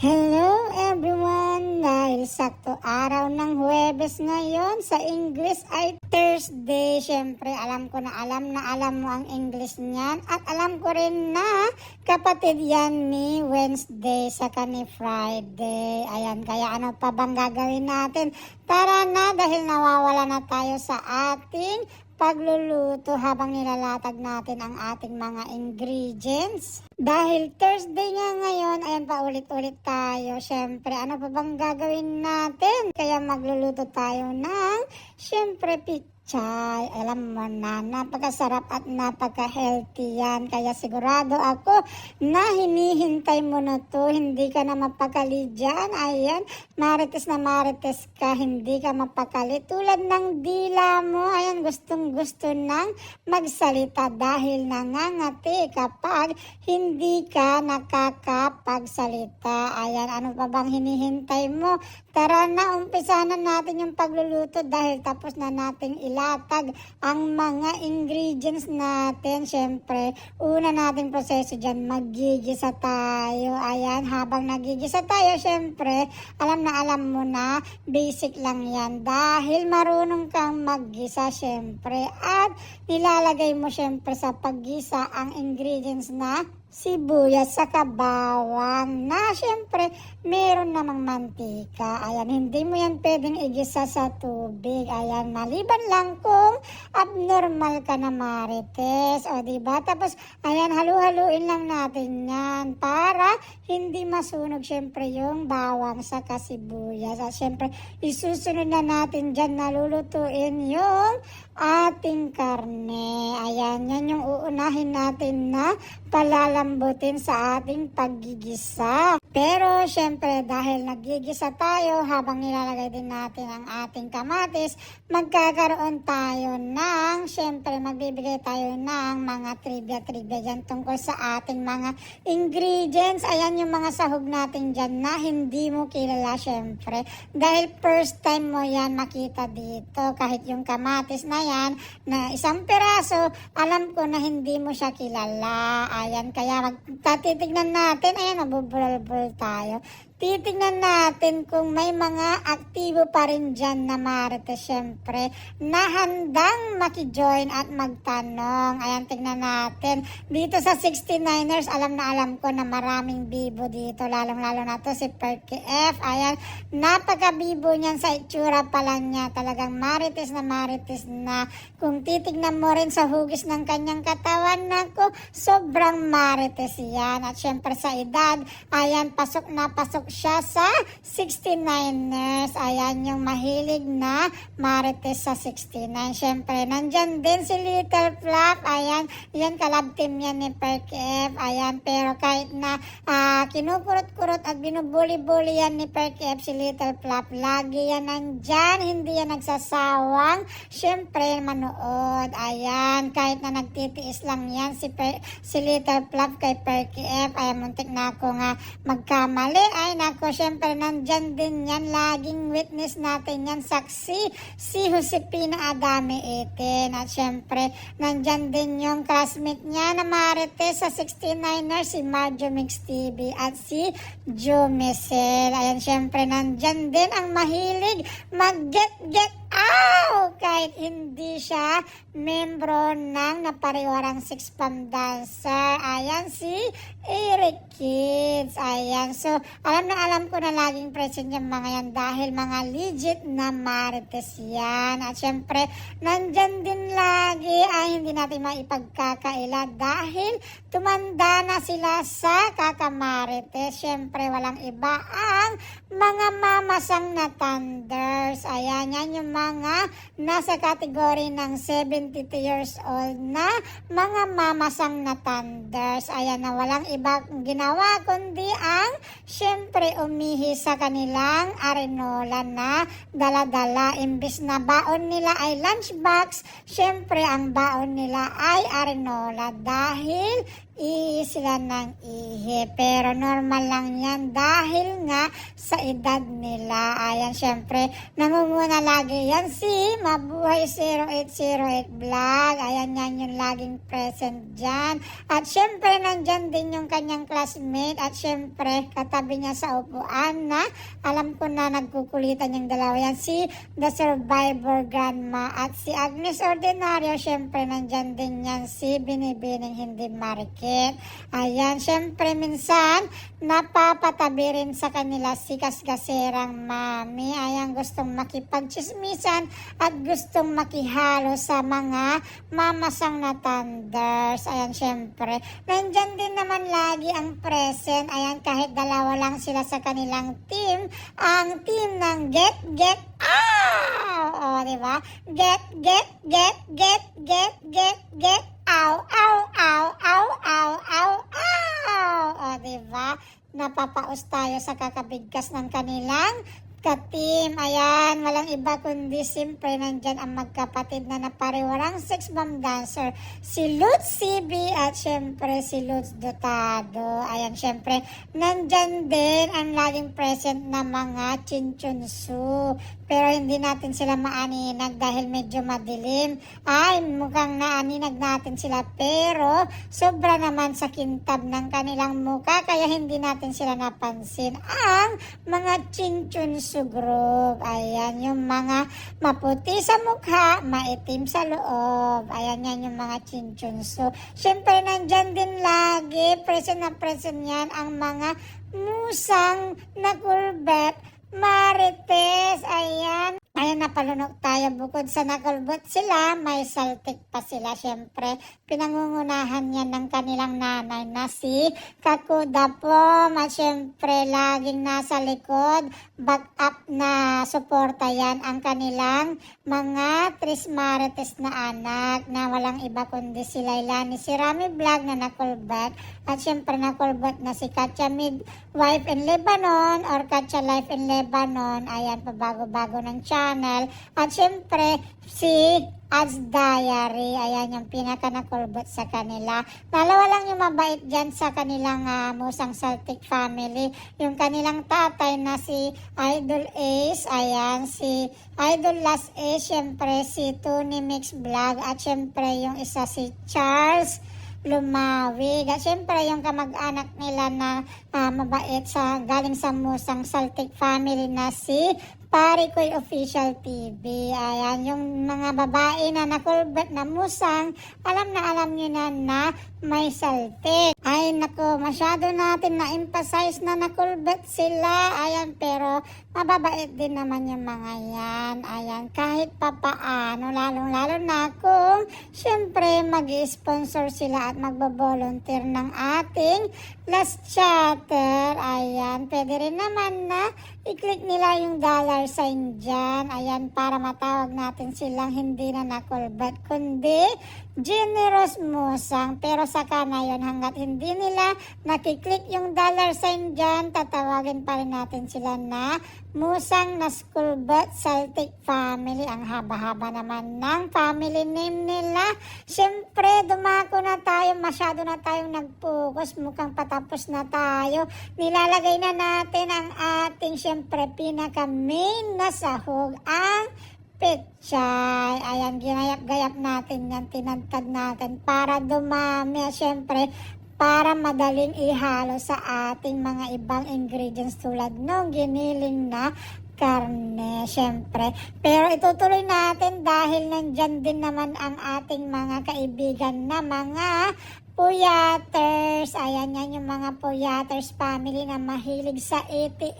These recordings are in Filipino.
Hello everyone! Dahil sakto araw ng Huwebes ngayon sa English ay Thursday. Siyempre, alam ko na alam na alam mo ang English niyan. At alam ko rin na kapatid yan ni Wednesday sa ni Friday. Ayan, kaya ano pa bang gagawin natin? Tara na dahil nawawala na tayo sa ating pagluluto habang nilalatag natin ang ating mga ingredients. Dahil Thursday nga ngayon, ayan pa ulit-ulit tayo. Siyempre, ano pa bang gagawin natin? Kaya magluluto tayo ng, siyempre, pichay. Alam mo na, napakasarap at napaka-healthy yan. Kaya sigurado ako na hinihintay mo na to. Hindi ka na mapakali dyan. Ayan, marites na marites ka. Hindi ka mapakali. Tulad ng dila mo, ayan, gustong gusto nang magsalita dahil nangangati kapag hindi ka nakakapagsalita. Ayan, ano pa bang hinihintay mo? Tara na, umpisa na natin yung pagluluto dahil tapos na nating ilatag ang mga ingredients natin. Siyempre, una nating proseso dyan, magigisa tayo. Ayan, habang nagigisa tayo, siyempre, alam na alam mo na, basic lang yan. Dahil marunong kang maggisa, siyempre. At nilalagay mo, siyempre, sa paggisa ang ingredients na sibuyas sa bawang na syempre meron namang mantika. Ayan, hindi mo yan pwedeng igisa sa tubig. Ayan, maliban lang kung abnormal ka na marites. O, di ba? Tapos, ayan, halu-haluin lang natin yan para hindi masunog syempre yung bawang sa kasibuyas. At syempre, isusunod na natin dyan na lulutuin yung ating karne. Ayan, yan yung uunahin natin na palalambutin sa ating paggigisa. Pero syempre dahil nagigisa tayo habang nilalagay din natin ang ating kamatis, magkakaroon tayo ng, syempre magbibigay tayo ng mga trivia-trivia dyan tungkol sa ating mga ingredients. Ayan yung mga sahog natin dyan na hindi mo kilala syempre. Dahil first time mo yan makita dito. Kahit yung kamatis na yan na isang peraso, alam ko na hindi mo siya kilala. Ayan, kaya magtatitignan natin, ayan, mabubulol-bulol tayo. Titignan natin kung may mga aktibo pa rin dyan na marite, syempre, na handang makijoin at magtanong. Ayan, tignan natin. Dito sa 69ers, alam na alam ko na maraming bibo dito, lalong-lalo na to si Perky F. Ayan, napaka-bibo niyan sa itsura pa lang niya. Talagang marites na marites na. Kung titignan mo rin sa hugis ng kanyang katawan, nako, sobrang marites yan. At syempre sa edad, ayan, pasok na pasok siya sa 69ers. Ayan yung mahilig na marites sa 69. Syempre, nandyan din si Little Flap. Ayan, yan kalab team yan ni Perk F. Ayan, pero kahit na ah, kinukurot-kurot at binubuli-buli yan ni Perk F si Little Flap, lagi yan nandyan. Hindi yan nagsasawang. Syempre, manood. Ayan, kahit na nagtitiis lang yan si, per, si Little Flap kay Perky F. Ayan, muntik na ako nga magkamali. Ay, nako, syempre, nandyan din yan. Laging witness natin yan. Saksi, si Josepina Adame 18. At syempre, nandyan din yung classmate niya na Marites sa 69er, si Marjo Mix TV at si Joe Mesel. Ayan, syempre, nandyan din ang mahilig mag-get-get Ow! Kahit hindi siya membro ng napariwarang Six Pam Dancer. Ayan si Eric Kids. Ayan. So, alam na alam ko na laging present yung mga yan dahil mga legit na marites yan. At syempre, nandyan din lagi ay hindi natin maipagkakaila dahil tumanda na sila sa kakamarites. Syempre, walang iba ang mga mamasang na thunders. Ayan, yan yung mga nasa kategory ng 72 years old na mga mamasang na thunders. Ayan na walang iba ginawa kundi ang syempre umihi sa kanilang arenola na daladala. Imbis na baon nila ay lunchbox, syempre ang baon nila ay arenola dahil ihi sila ng ihi. Pero normal lang yan dahil nga sa edad nila. Ayan, syempre, nangunguna lagi yan si Mabuhay 0808 Vlog. Ayan yan yung laging present dyan. At syempre, nandyan din yung kanyang classmate. At syempre, katabi niya sa upuan na alam ko na nagkukulitan yung dalawa yan. Si The Survivor Grandma at si Agnes Ordinario. Syempre, nandyan din yan si Binibining Hindi Marikit. Ayan, syempre minsan, napapatabi rin sa kanila si Kasgaserang Mami. Ayan, gustong makipagchismisan at gustong makihalo sa mga mamasang na thunders. Ayan, syempre. Nandyan din naman lagi ang present. Ayan, kahit dalawa lang sila sa kanilang team. Ang team ng Get Get Ow! O, di ba? Get, get, get, get, get, get, get, ow, ow, ow, ow, ow, ow, ow! O, di ba? Napapaus tayo sa kakabigkas ng kanilang ka-team. Ayan, walang iba kundi siyempre nandyan ang magkapatid na napariwarang sex bomb dancer. Si Lutz CB at syempre si Lutz Dotado. Ayan, syempre, nandyan din ang laging present na mga chinchunsu. Pero hindi natin sila maaninag dahil medyo madilim. Ay, mukhang naaninag natin sila. Pero, sobra naman sa kintab ng kanilang muka. Kaya hindi natin sila napansin. Ang mga chinchunsu group. Ayan, yung mga maputi sa mukha, maitim sa loob. Ayan yan yung mga chinchunsu. Siyempre, nandyan din lagi, present na present yan, ang mga musang na kurbet Marites, ayan. Ayan, napalunok tayo. Bukod sa nakulbot sila, may saltik pa sila. Siyempre, pinangungunahan yan ng kanilang nanay na si Kakuda po. At siyempre, laging nasa likod, back up na suporta yan ang kanilang mga Tris Marites na anak na walang iba kundi si Laila ni si Rami Vlog na nakulbot. At siyempre, nakulbot na si Katya Midwife in Lebanon or Katya Life in Lebanon. Ayan, pabago-bago ng channel. At syempre, si Ads Diary. Ayan yung pinaka nakulbot sa kanila. Dalawa lang yung mabait dyan sa kanilang ah, Musang Celtic family. Yung kanilang tatay na si Idol Ace. Ayan, si Idol Last Ace. Syempre, si Tony Mix Vlog. At syempre, yung isa si Charles lumawig. At syempre, yung kamag-anak nila na ah, mabait sa galing sa Musang Celtic family na si Parikoy Official TV. Ayan, yung mga babae na nakulbet na musang, alam na alam nyo na na may saltik. Ay, nako, masyado natin na-emphasize na nakulbet sila. Ayan, pero mababait din naman yung mga yan. Ayan, kahit papaano, lalong-lalo na kung syempre mag-sponsor sila at magbo-volunteer ng ating last chatter. Ayan, pwede rin naman na i-click nila yung dollar sign dyan. Ayan, para matawag natin silang hindi na nakulbat, kundi generous musang. Pero saka na yun, hanggat hindi nila nakiklik yung dollar sign dyan, tatawagin pa rin natin sila na musang na skulbat Celtic family. Ang haba-haba naman ng family name nila. Siyempre, dumako na tayo, masyado na tayong nag-focus, mukhang patapos na tayo. Nilalagay na natin ang ating, siyempre, pinaka-main na sahog, ang pechay. Ayan, ginayap-gayap natin yan, tinantad natin para dumami. Siyempre, para madaling ihalo sa ating mga ibang ingredients tulad ng giniling na karne, syempre. Pero itutuloy natin dahil nandyan din naman ang ating mga kaibigan na mga Puyaters. Ayan yan yung mga Puyaters family na mahilig sa 88.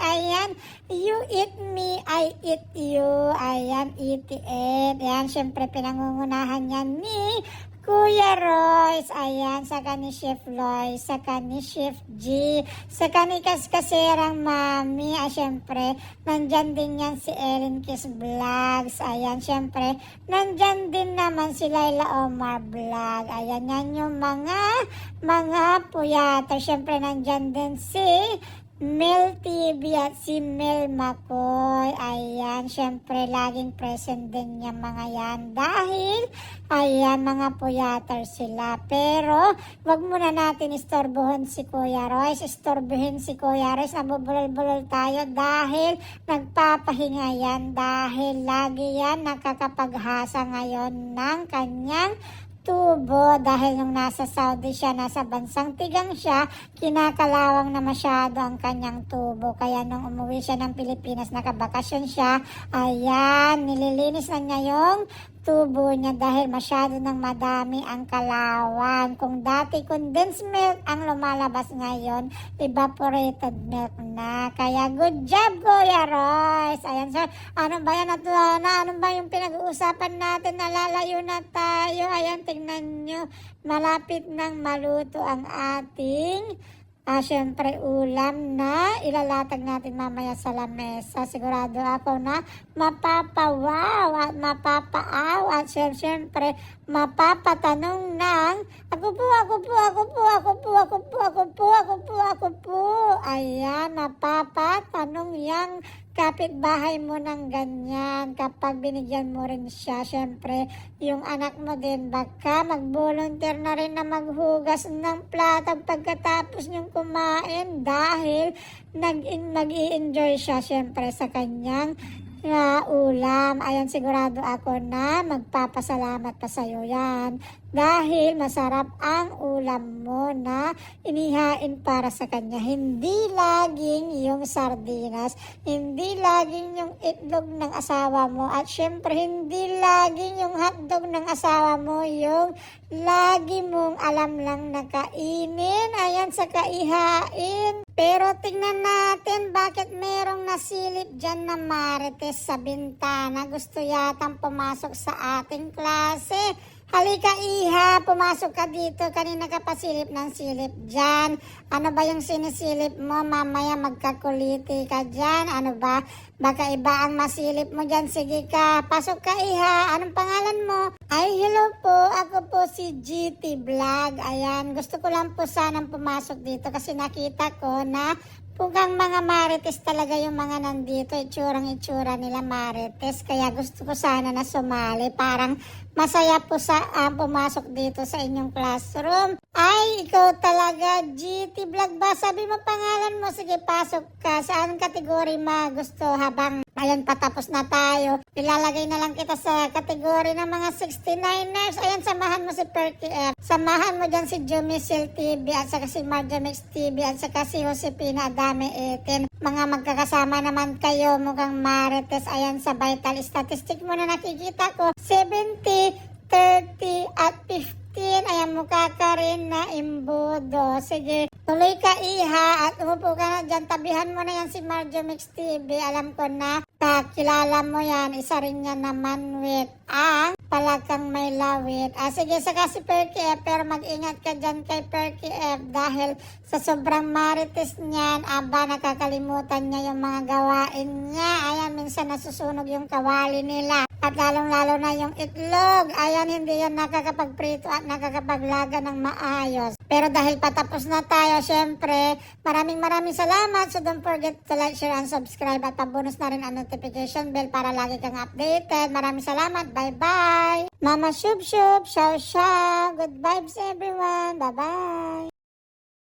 Ayan, you eat me, I eat you. Ayan, 88. Ayan, syempre pinangungunahan yan ni Kuya Royce, ayan, saka ni Chef Loy, saka ni Chef G, saka ni Kaskaserang Mami, ah, syempre, nandyan din yan si Ellen Kiss Vlogs, ayan, syempre, nandyan din naman si Laila Omar Vlog, ayan, yan yung mga, mga puyater, syempre, nandyan din si Mel TV at si Mel Makoy. Ayan, syempre laging present din niya mga yan. Dahil, ayan, mga puyater sila. Pero, wag muna natin istorbohin si Kuya Royce. Istorbohin si Kuya Royce. Nabubulol-bulol tayo dahil nagpapahinga yan. Dahil lagi yan nakakapaghasa ngayon ng kanyang tubo dahil nung nasa Saudi siya, nasa bansang tigang siya, kinakalawang na masyado ang kanyang tubo. Kaya nung umuwi siya ng Pilipinas, nakabakasyon siya, ayan, nililinis na niya yung tubo niya dahil masyado nang madami ang kalawan. Kung dati condensed milk ang lumalabas ngayon, evaporated milk na. Kaya good job, Kuya Royce. Ayan, sir. Ano ba yan, natuwa na? Ano ba yung pinag-uusapan natin? Nalalayo na tayo. Ayan, tingnan nyo. Malapit nang maluto ang ating Ah, syempre ulam na ilalatag natin mamaya sa lamesa. Sigurado ako na mapapawaw at mapapaaw at syem- syempre mapapatanong ng ako po, ako po, ako po, ako po, ako po, ako po, ako po, ako po. Ayan, mapapatanong yang kapitbahay mo ng ganyan kapag binigyan mo rin siya. Syempre, yung anak mo din, baka mag-volunteer na rin na maghugas ng plato pagkatapos niyong kumain dahil nag mag-i-enjoy siya syempre sa kanyang na ulam. Ayan, sigurado ako na magpapasalamat pa sa'yo yan. Dahil masarap ang ulam mo na inihain para sa kanya. Hindi laging yung sardinas, hindi laging yung itlog ng asawa mo, at syempre hindi laging yung hotdog ng asawa mo, yung lagi mong alam lang na kainin. Ayan, sa kaihain. Pero tingnan natin bakit merong nasilip dyan na marites sa bintana. Gusto yatang pumasok sa ating klase. Halika Iha, pumasok ka dito. Kanina ka pa silip ng silip dyan. Ano ba yung sinisilip mo? Mamaya magkakuliti ka dyan. Ano ba? Baka iba ang masilip mo dyan. Sige ka, pasok ka Iha. Anong pangalan mo? Ay, hello po. Ako po si GT Vlog. Ayan, gusto ko lang po sanang pumasok dito kasi nakita ko na Pugang mga marites talaga yung mga nandito, itsurang itsura nila marites. Kaya gusto ko sana na sumali. Parang masaya po sa ah, pumasok dito sa inyong classroom. Ay, ikaw talaga, GT Vlog ba? Sabi mo pangalan mo, sige pasok ka. Saan kategory ma gusto habang Ayan, patapos na tayo. Ilalagay na lang kita sa kategory ng mga 69ers. Ayan, samahan mo si Perky F. Samahan mo dyan si Jumisil TV at saka si Marjamix TV at saka si Josepina Adame Eten. Mga magkakasama naman kayo, mukhang marites. Ayan, sa vital statistic mo na nakikita ko. 70, 30 at 15. Ayan, mukha ka rin na imbudo. Sige, tuloy ka iha at umupo ka na dyan. Tabihan mo na yan si Marjamix TV. Alam ko na kakilala mo yan. Isa rin yan naman with ang palakang may lawit. Ah, sige, saka si Perky F. Pero mag-ingat ka dyan kay Perky F. Dahil sa sobrang marites niyan, aba, nakakalimutan niya yung mga gawain niya. Ayan, minsan nasusunog yung kawali nila. At lalong-lalo na yung itlog. Ayan, hindi yan nakakapagprito at nakakapaglaga ng maayos. Pero dahil patapos na tayo, syempre, maraming maraming salamat. So don't forget to like, share, and subscribe. At pabonus na rin ang notification bell para lagi kang updated. Maraming salamat. Bye-bye. Mama Shub Shub, Shaw Shaw. Good vibes everyone. Bye-bye.